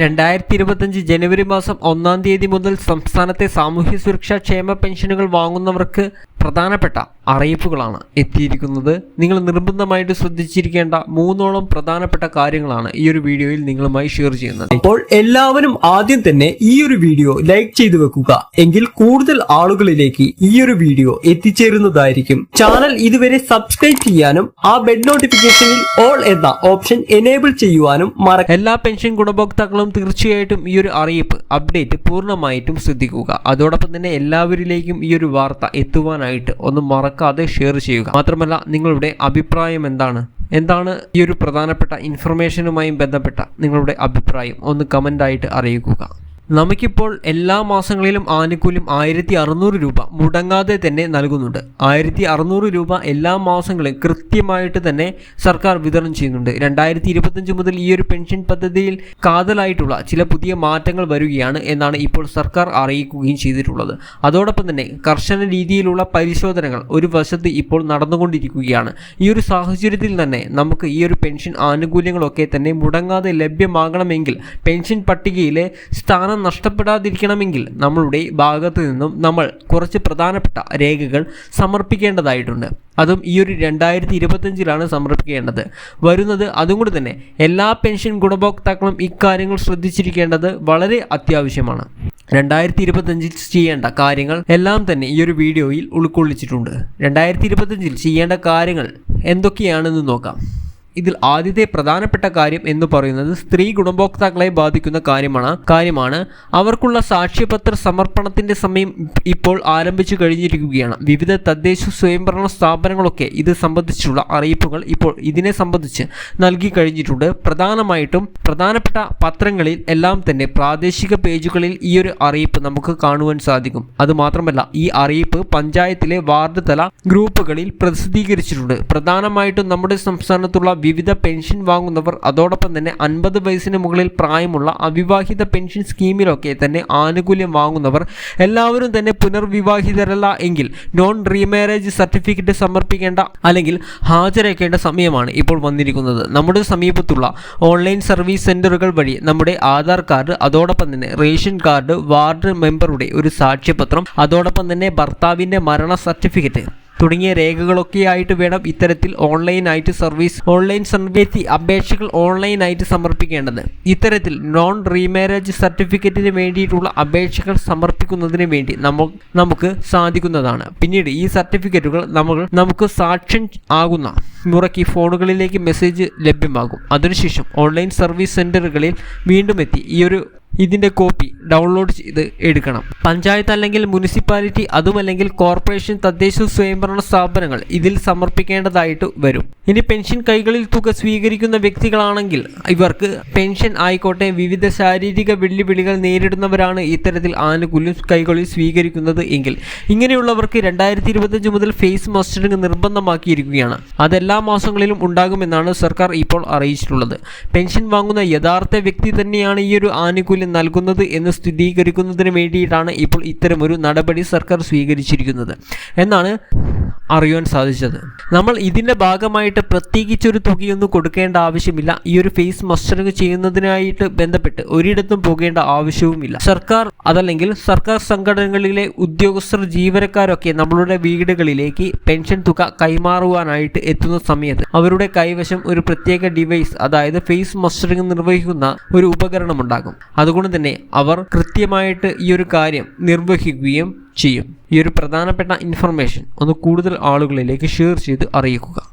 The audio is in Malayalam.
രണ്ടായിരത്തി ഇരുപത്തഞ്ച് ജനുവരി മാസം ഒന്നാം തീയതി മുതൽ സംസ്ഥാനത്തെ സാമൂഹ്യ സുരക്ഷാ ക്ഷേമ പെൻഷനുകൾ വാങ്ങുന്നവർക്ക് പ്രധാനപ്പെട്ട അറിയിപ്പുകളാണ് എത്തിയിരിക്കുന്നത്. നിങ്ങൾ നിർബന്ധമായിട്ട് ശ്രദ്ധിച്ചിരിക്കേണ്ട മൂന്നോളം പ്രധാനപ്പെട്ട കാര്യങ്ങളാണ് ഈ ഒരു വീഡിയോയിൽ നിങ്ങളുമായി ഷെയർ ചെയ്യുന്നത്. അപ്പോൾ എല്ലാവരും ആദ്യം തന്നെ ഈ ഒരു വീഡിയോ ലൈക്ക് ചെയ്തു വെക്കുക. എങ്കിൽ കൂടുതൽ ആളുകളിലേക്ക് ഈ ഒരു വീഡിയോ എത്തിച്ചേരുന്നതായിരിക്കും. ചാനൽ ഇതുവരെ സബ്സ്ക്രൈബ് ചെയ്യാനും ആ ബെഡ് നോട്ടിഫിക്കേഷനിൽ ഓൾ എന്ന ഓപ്ഷൻ എനേബിൾ ചെയ്യുവാനും മറക്ക എല്ലാ പെൻഷൻ ഗുണഭോക്താക്കളും തീർച്ചയായിട്ടും ഈ ഒരു അറിയിപ്പ് അപ്ഡേറ്റ് പൂർണമായിട്ടും ശ്രദ്ധിക്കുക. അതോടൊപ്പം തന്നെ എല്ലാവരിലേക്കും ഈ ഒരു വാർത്ത എത്തുവാനായിട്ട് ഒന്ന് മറക്കാതെ ഷെയർ ചെയ്യുക. മാത്രമല്ല നിങ്ങളുടെ അഭിപ്രായം എന്താണ്? എന്താണ് ഈ ഒരു പ്രധാനപ്പെട്ട ഇൻഫർമേഷനുമായി ബന്ധപ്പെട്ട നിങ്ങളുടെ അഭിപ്രായം? ഒന്ന് കമന്റായിട്ട് അറിയിക്കുക. നമുക്കിപ്പോൾ എല്ലാ മാസങ്ങളിലും ആനുകൂല്യം ആയിരത്തി അറുന്നൂറ് രൂപ മുടങ്ങാതെ തന്നെ നൽകുന്നുണ്ട്. ആയിരത്തി അറുന്നൂറ് രൂപ എല്ലാ മാസങ്ങളും കൃത്യമായിട്ട് തന്നെ സർക്കാർ വിതരണം ചെയ്യുന്നുണ്ട്. രണ്ടായിരത്തി ഇരുപത്തഞ്ച് മുതൽ ഈ ഒരു പെൻഷൻ പദ്ധതിയിൽ കാതലായിട്ടുള്ള ചില പുതിയ മാറ്റങ്ങൾ വരികയാണ് എന്നാണ് ഇപ്പോൾ സർക്കാർ അറിയിക്കുകയും ചെയ്തിട്ടുള്ളത്. അതോടൊപ്പം തന്നെ കർശന രീതിയിലുള്ള പരിശോധനകൾ ഒരു വശത്ത് ഇപ്പോൾ നടന്നുകൊണ്ടിരിക്കുകയാണ്. ഈ ഒരു സാഹചര്യത്തിൽ തന്നെ നമുക്ക് ഈ ഒരു പെൻഷൻ ആനുകൂല്യങ്ങളൊക്കെ തന്നെ മുടങ്ങാതെ ലഭ്യമാകണമെങ്കിൽ പെൻഷൻ പട്ടികയിലെ സ്ഥാനം നഷ്ടപ്പെടാതിരിക്കണമെങ്കിൽ നമ്മളുടെ ഭാഗത്തു നിന്നും നമ്മൾ കുറച്ച് പ്രധാനപ്പെട്ട രേഖകൾ സമർപ്പിക്കേണ്ടതായിട്ടുണ്ട്. അതും ഈ ഒരു രണ്ടായിരത്തി ഇരുപത്തഞ്ചിലാണ് സമർപ്പിക്കേണ്ടത്. വരുന്നത് അതുകൊണ്ട് തന്നെ എല്ലാ പെൻഷൻ ഗുണഭോക്താക്കളും ഇക്കാര്യങ്ങൾ ശ്രദ്ധിച്ചിരിക്കേണ്ടത് വളരെ അത്യാവശ്യമാണ്. രണ്ടായിരത്തി ഇരുപത്തഞ്ചിൽ ചെയ്യേണ്ട കാര്യങ്ങൾ എല്ലാം തന്നെ ഈ ഒരു വീഡിയോയിൽ ഉൾക്കൊള്ളിച്ചിട്ടുണ്ട്. രണ്ടായിരത്തി ഇരുപത്തഞ്ചിൽ ചെയ്യേണ്ട കാര്യങ്ങൾ എന്തൊക്കെയാണെന്ന് നോക്കാം. ഇതിൽ ആദ്യത്തെ പ്രധാനപ്പെട്ട കാര്യം എന്ന് പറയുന്നത് സ്ത്രീ ഗുണഭോക്താക്കളെ ബാധിക്കുന്ന കാര്യമാണ് കാര്യമാണ്. അവർക്കുള്ള സാക്ഷ്യപത്ര സമർപ്പണത്തിന്റെ സമയം ഇപ്പോൾ ആരംഭിച്ചു കഴിഞ്ഞിരിക്കുകയാണ്. വിവിധ തദ്ദേശ സ്വയംഭരണ സ്ഥാപനങ്ങളൊക്കെ ഇത് സംബന്ധിച്ചുള്ള അറിയിപ്പുകൾ ഇപ്പോൾ ഇതിനെ സംബന്ധിച്ച് നൽകി കഴിഞ്ഞിട്ടുണ്ട്. പ്രധാനമായിട്ടും പ്രധാനപ്പെട്ട പത്രങ്ങളിൽ എല്ലാം തന്നെ പ്രാദേശിക പേജുകളിൽ ഈ ഒരു അറിയിപ്പ് നമുക്ക് കാണുവാൻ സാധിക്കും. അതുമാത്രമല്ല ഈ അറിയിപ്പ് പഞ്ചായത്തിലെ വാർഡ് തല ഗ്രൂപ്പുകളിൽ പ്രസിദ്ധീകരിച്ചിട്ടുണ്ട്. പ്രധാനമായിട്ടും നമ്മുടെ സംസ്ഥാനത്തുള്ള വിവിധ പെൻഷൻ വാങ്ങുന്നവർ അതോടൊപ്പം തന്നെ അൻപത് വയസ്സിന് മുകളിൽ പ്രായമുള്ള അവിവാഹിത പെൻഷൻ സ്കീമിലൊക്കെ തന്നെ ആനുകൂല്യം വാങ്ങുന്നവർ എല്ലാവരും തന്നെ പുനർവിവാഹിതരല്ല എങ്കിൽ നോൺ റീമാരേജ് സർട്ടിഫിക്കറ്റ് സമർപ്പിക്കേണ്ട അല്ലെങ്കിൽ ഹാജരാക്കേണ്ട സമയമാണ് ഇപ്പോൾ വന്നിരിക്കുന്നത്. നമ്മുടെ സമീപത്തുള്ള ഓൺലൈൻ സർവീസ് സെന്ററുകൾ വഴി നമ്മുടെ ആധാർ കാർഡ് അതോടൊപ്പം തന്നെ റേഷൻ കാർഡ് വാർഡ് മെമ്പറുടെ ഒരു സാക്ഷ്യപത്രം അതോടൊപ്പം തന്നെ ഭർത്താവിന്റെ മരണ സർട്ടിഫിക്കറ്റ് തുടങ്ങിയ രേഖകളൊക്കെയായിട്ട് വേണം ഇത്തരത്തിൽ ഓൺലൈനായിട്ട് സർവീസ് ഓൺലൈൻ സർവീസ് അപേക്ഷകൾ ഓൺലൈനായിട്ട് സമർപ്പിക്കേണ്ടത്. ഇത്തരത്തിൽ നോൺ റീമാരേജ് സർട്ടിഫിക്കറ്റിന് വേണ്ടിയിട്ടുള്ള അപേക്ഷകൾ സമർപ്പിക്കുന്നതിന് വേണ്ടി നമുക്ക് നമുക്ക് സാധിക്കുന്നതാണ്. പിന്നീട് ഈ സർട്ടിഫിക്കറ്റുകൾ നമ്മൾ നമുക്ക് സാക്ഷ്യം ആകുന്ന മുറയ്ക്ക് ഫോണുകളിലേക്ക് മെസ്സേജ് ലഭ്യമാകും. അതിനുശേഷം ഓൺലൈൻ സർവീസ് സെന്ററുകളിൽ വീണ്ടും എത്തി. ഈ ഒരു ഇതിന്റെ കോപ്പി ഡൗൺലോഡ് ചെയ്ത് എടുക്കണം. പഞ്ചായത്ത് അല്ലെങ്കിൽ മുനിസിപ്പാലിറ്റി അതുമല്ലെങ്കിൽ കോർപ്പറേഷൻ തദ്ദേശ സ്വയംഭരണ സ്ഥാപനങ്ങൾ ഇതിൽ സമർപ്പിക്കേണ്ടതായിട്ട് വരും. ഇനി പെൻഷൻ കൈകളിൽ തുക സ്വീകരിക്കുന്ന വ്യക്തികളാണെങ്കിൽ ഇവർക്ക് പെൻഷൻ ആയിക്കോട്ടെ വിവിധ ശാരീരിക വെല്ലുവിളികൾ നേരിടുന്നവരാണ് ഇത്തരത്തിൽ ആനുകൂല്യം കൈകളിൽ സ്വീകരിക്കുന്നത് എങ്കിൽ. ഇങ്ങനെയുള്ളവർക്ക് രണ്ടായിരത്തി ഇരുപത്തഞ്ച് മുതൽ ഫേസ് മസ്റ്ററിംഗ് നിർബന്ധമാക്കിയിരിക്കുകയാണ്. അതെല്ലാ മാസങ്ങളിലും ഉണ്ടാകുമെന്നാണ് സർക്കാർ ഇപ്പോൾ അറിയിച്ചിട്ടുള്ളത്. പെൻഷൻ വാങ്ങുന്ന യഥാർത്ഥ വ്യക്തി തന്നെയാണ് ഈ ഒരു ആനുകൂല്യം നൽകുന്നത് എന്ന് സ്ഥിരീകരിക്കുന്നതിന് വേണ്ടിയിട്ടാണ് ഇപ്പോൾ ഇത്തരമൊരു നടപടി സർക്കാർ സ്വീകരിച്ചിരിക്കുന്നത്. എന്നാണ് അറിയുവാൻ സാധിച്ചത്. നമ്മൾ ഇതിന്റെ ഭാഗമായിട്ട് പ്രത്യേകിച്ചൊരു തുകയൊന്നും കൊടുക്കേണ്ട ആവശ്യമില്ല. ഈ ഒരു ഫേസ് മസ്റ്ററിംഗ് ചെയ്യുന്നതിനായിട്ട് ബന്ധപ്പെട്ട് ഒരിടത്തും പോകേണ്ട ആവശ്യവുമില്ല. സർക്കാർ അതല്ലെങ്കിൽ സർക്കാർ സംഘടനകളിലെ ഉദ്യോഗസ്ഥർ ജീവനക്കാരൊക്കെ നമ്മളുടെ വീടുകളിലേക്ക് പെൻഷൻ തുക കൈമാറുവാനായിട്ട് എത്തുന്ന സമയത്ത് അവരുടെ കൈവശം ഒരു പ്രത്യേക ഡിവൈസ് അതായത് ഫേസ് മസ്റ്ററിംഗ് നിർവഹിക്കുന്ന ഒരു ഉപകരണം ഉണ്ടാകും അതുകൊണ്ട് തന്നെ അവർ കൃത്യമായിട്ട് ഈ ഒരു കാര്യം നിർവഹിക്കുകയും ചെയ്യും. ഈ ഒരു പ്രധാനപ്പെട്ട ഇൻഫർമേഷൻ ഒന്ന് കൂടുതൽ ആളുകളിലേക്ക് ഷെയർ ചെയ്ത് അറിയിക്കുക.